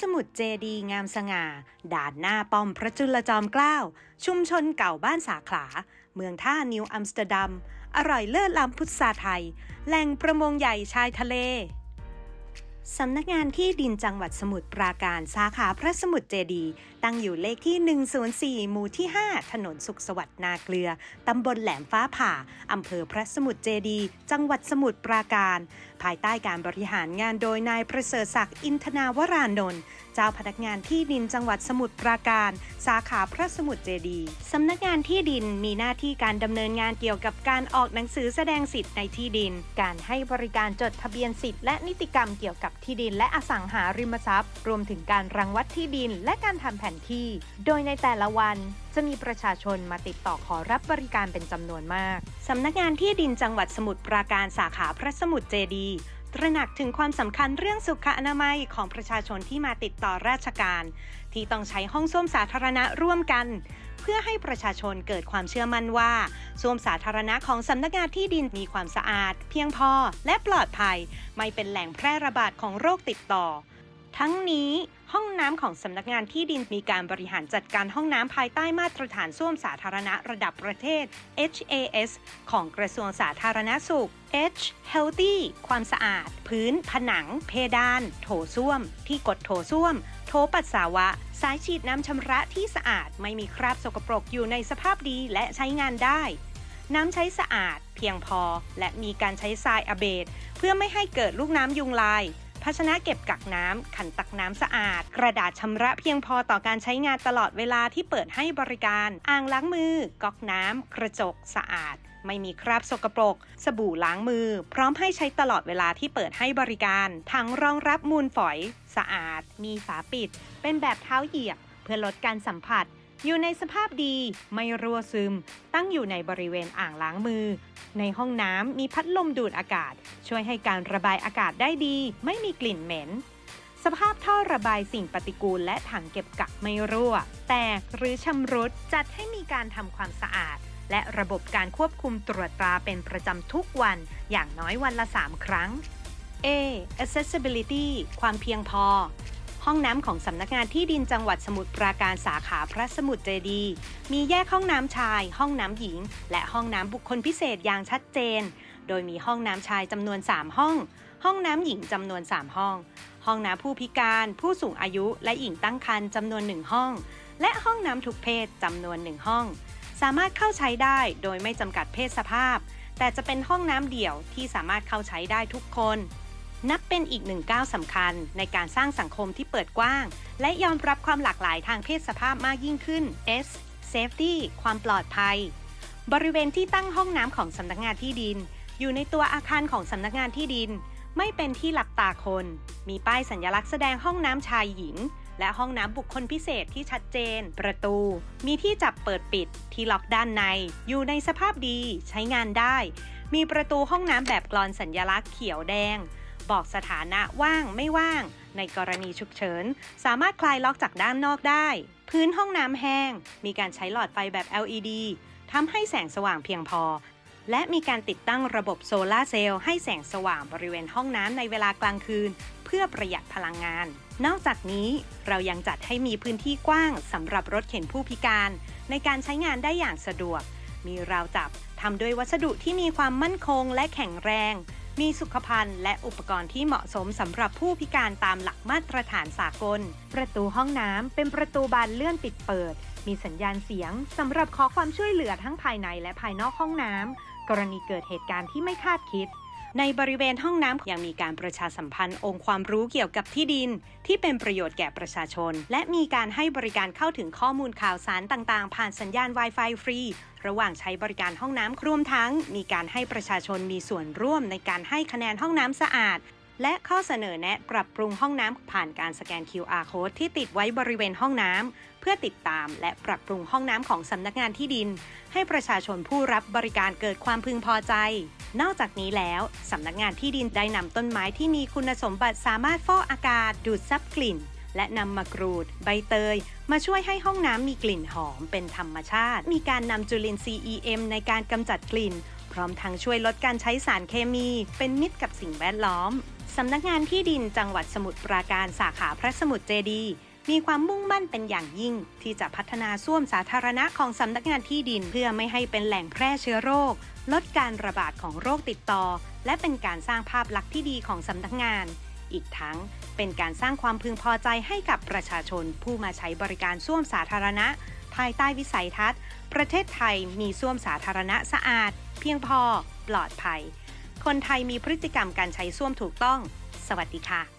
สมุทรเจดีงามสง่า ด่านหน้าป้อมพระจุลจอมเกล้า ชุมชนเก่าบ้านสาขลาเมืองท่านิวอัมสเตอร์ดัม อร่อยเลิศล้ำพุทธาไทย แหล่งประมงใหญ่ชายทะเล สำนักงานที่ดินจังหวัดสมุทรปราการสาขาพระสมุทรเจดีตั้งอยู่เลขที่ 104 หมู่ที่ 5 ถนนสุขสวัสดิ์นาเกลือ ตำบลแหลมฟ้าผ่า อำเภอพระสมุทรเจดี จังหวัดสมุทรปราการ ภายใต้การบริหารงานโดยนายประเสริฐศักดิ์อินทนาวรานนท์เจ้าพนักงานที่ดินจังหวัดสมุทรปราการ สาขาพระสมุทรเจดีสำนักงานที่ดินมีหน้าที่การดำเนินงานเกี่ยวกับการออกหนังสือแสดงสิทธิ์ในที่ดิน การให้บริการจดทะเบียนสิทธิ์และนิติกรรมเกี่ยวกับที่ดินและอสังหาริมทรัพย์ รวมถึงการรังวัดที่ดินและการทำแผนที่ โดยในแต่ละวันจะมีประชาชนมาติดต่อขอรับบริการเป็นจำนวนมาก สำนักงานที่ดินจังหวัดสมุทรปราการสาขาพระสมุทรเจดีย์ ตระหนักถึงความสำคัญเรื่องสุขอนามัยของประชาชนที่มาติดต่อราชการ ที่ต้องใช้ห้องส้วมสาธารณะร่วมกัน เพื่อให้ประชาชนเกิดความเชื่อมั่นว่าส้วมสาธารณะของสำนักงานที่ดินมีความสะอาด เพียงพอและปลอดภัย ไม่เป็นแหล่งแพร่ระบาดของโรคติดต่อ ทั้งนี้ห้องน้ำของสำนักงานที่ดินมีการบริหารจัดการห้องน้ำภายใต้มาตรฐานส้วมสาธารณะระดับประเทศ HAS ของกระทรวงสาธารณสุข H Healthy ความสะอาด พื้น ผนัง เพดาน โถส้วม ที่กดโถส้วม โถปัสสาวะ สายฉีดน้ำชำระที่สะอาดไม่มีคราบสกปรกอยู่ในสภาพดีและใช้งานได้ น้ำใช้สะอาด เพียงพอ และมีการใช้ทรายอเบดเพื่อไม่ให้เกิดลูกน้ำยุงลาย ภาชนะเก็บกักน้ำขันตักน้ำสะอาด กระดาษชำระเพียงพอต่อการใช้งานตลอดเวลาที่เปิดให้บริการ อ่างล้างมือ ก๊อกน้ำกระจกสะอาด ไม่มีคราบสกปรก สบู่ล้างมือ พร้อมให้ใช้ตลอดเวลาที่เปิดให้บริการถังรองรับมูลฝอย สะอาด มีฝาปิด เป็นแบบเท้าเหยียบ เพื่อลดการสัมผัส อยู่ในสภาพดีไม่รั่วซึม ตั้งอยู่ในบริเวณอ่างล้างมือ ในห้องน้ำมีพัดลมดูดอากาศ ช่วยให้การระบายอากาศได้ดี ไม่มีกลิ่นเหม็น สภาพท่อระบายสิ่งปฏิกูลและถังเก็บกักไม่รั่ว แตกหรือชำรุดจัดให้มีการทำความสะอาด และระบบการควบคุมตรวจตราเป็นประจำทุกวัน อย่างน้อยวันละ 3 ครั้ง A accessibility ความเพียงพอ ห้องน้ำของสำนักงานที่ดินจังหวัดสมุทรปราการสาขาพระสมุทรเจดีมีแยกห้องน้ำชาย ห้องน้ำหญิง และห้องน้ำบุคคลพิเศษอย่างชัดเจน โดยมีห้องน้ำชายจำนวน 3 ห้อง ห้องน้ำหญิงจำนวน 3 ห้อง ห้องน้ำผู้พิการ ผู้สูงอายุและหญิงตั้งครรภ์จำนวน 1 ห้อง และห้องน้ำทุกเพศจำนวน 1 ห้อง สามารถเข้าใช้ได้โดยไม่จำกัดเพศสภาพ แต่จะเป็นห้องน้ำเดี่ยวที่สามารถเข้าใช้ได้ทุกคน นับเป็นอีกหนึ่งก้าวสำคัญในการสร้างสังคมที่เปิดกว้าง และยอมรับความหลากหลายทางเพศสภาพมากยิ่งขึ้น S safety ความปลอดภัย บริเวณที่ตั้งห้องน้ำของสำนักงานที่ดิน อยู่ในตัวอาคารของสำนักงานที่ดิน ไม่เป็นที่หลับตาคน มีป้ายสัญลักษณ์แสดงห้องน้ำชายหญิง และห้องน้ำบุคคลพิเศษที่ชัดเจน ประตู มีที่จับเปิดปิด ที่ล็อกด้านใน อยู่ในสภาพดี ใช้งานได้ มีประตูห้องน้ำแบบกลอนสัญลักษณ์เขียวแดง บอกสถานะว่างไม่ว่าง ในกรณีฉุกเฉิน สามารถคลายล็อกจากด้านนอกได้ พื้นห้องน้ำแห้ง มีการใช้หลอดไฟแบบ LED ทำให้แสงสว่างเพียงพอ และมีการติดตั้งระบบโซลาเซลล์ให้แสงสว่างบริเวณห้องน้ำในเวลากลางคืน เพื่อประหยัดพลังงาน นอกจากนี้เรายังจัดให้มีพื้นที่กว้างสำหรับรถเข็นผู้พิการ ในการใช้งานได้อย่างสะดวก มีราวจับทำด้วยวัสดุที่มีความมั่นคงและแข็งแรง มีสุขภัณฑ์และอุปกรณ์ที่เหมาะสมสำหรับผู้พิการตามหลักมาตรฐานสากล ประตูห้องน้ำเป็นประตูบานเลื่อนปิดเปิด มีสัญญาณเสียงสำหรับขอความช่วยเหลือทั้งภายในและภายนอกห้องน้ำกรณีเกิดเหตุการณ์ที่ไม่คาดคิด ในบริเวณห้องน้ำยังมีการประชาสัมพันธ์องค์ความรู้เกี่ยวกับที่ดิน ที่เป็นประโยชน์แก่ประชาชน และมีการให้บริการเข้าถึงข้อมูลข่าวสารต่างๆ ผ่านสัญญาณ Wi-Fi ฟรี ระหว่างใช้บริการห้องน้ำรวมทั้ง มีการให้ประชาชนมีส่วนร่วมในการให้คะแนนห้องน้ำสะอาด และข้อเสนอแนะปรับปรุงห้องน้ำผ่านการสแกน QR code ที่ติดไว้บริเวณห้องน้ำเพื่อติดตามและปรับปรุงห้องน้ำของสำนักงานที่ดิน ให้ประชาชนผู้รับบริการเกิดความพึงพอใจ นอกจากนี้แล้ว สำนักงานที่ดินได้นำต้นไม้ที่มีคุณสมบัติสามารถฟอกอากาศ ดูดซับกลิ่น และนำมากรูด ใบเตย มาช่วยให้ห้องน้ำมีกลิ่นหอมเป็นธรรมชาติ มีการนำจุลินทรีย์ EM ในการกำจัดกลิ่น พร้อมทั้งช่วยลดการใช้สารเคมี เป็นมิตรกับสิ่งแวดล้อม สำนักงานที่ดินจังหวัดสมุทรปราการสาขาพระสมุทรเจดีย์ มีความมุ่งมั่นเป็นอย่างยิ่ง ที่จะพัฒนาส้วมสาธารณะของสำนักงานที่ดิน เพื่อไม่ให้เป็นแหล่งแพร่เชื้อโรค ลดการระบาดของโรคติดต่อ และเป็นการสร้างภาพลักษณ์ที่ดีของสำนักงาน อีกทั้งเป็นการสร้างความพึงพอใจให้กับประชาชนผู้มาใช้บริการส้วมสาธารณะ ภายใต้วิสัยทัศน์ ประเทศไทยมีส้วมสาธารณะสะอาด เพียงพอ ปลอดภัย คนไทยมีพฤติกรรมการใช้ส้วมถูกต้อง สวัสดีค่ะ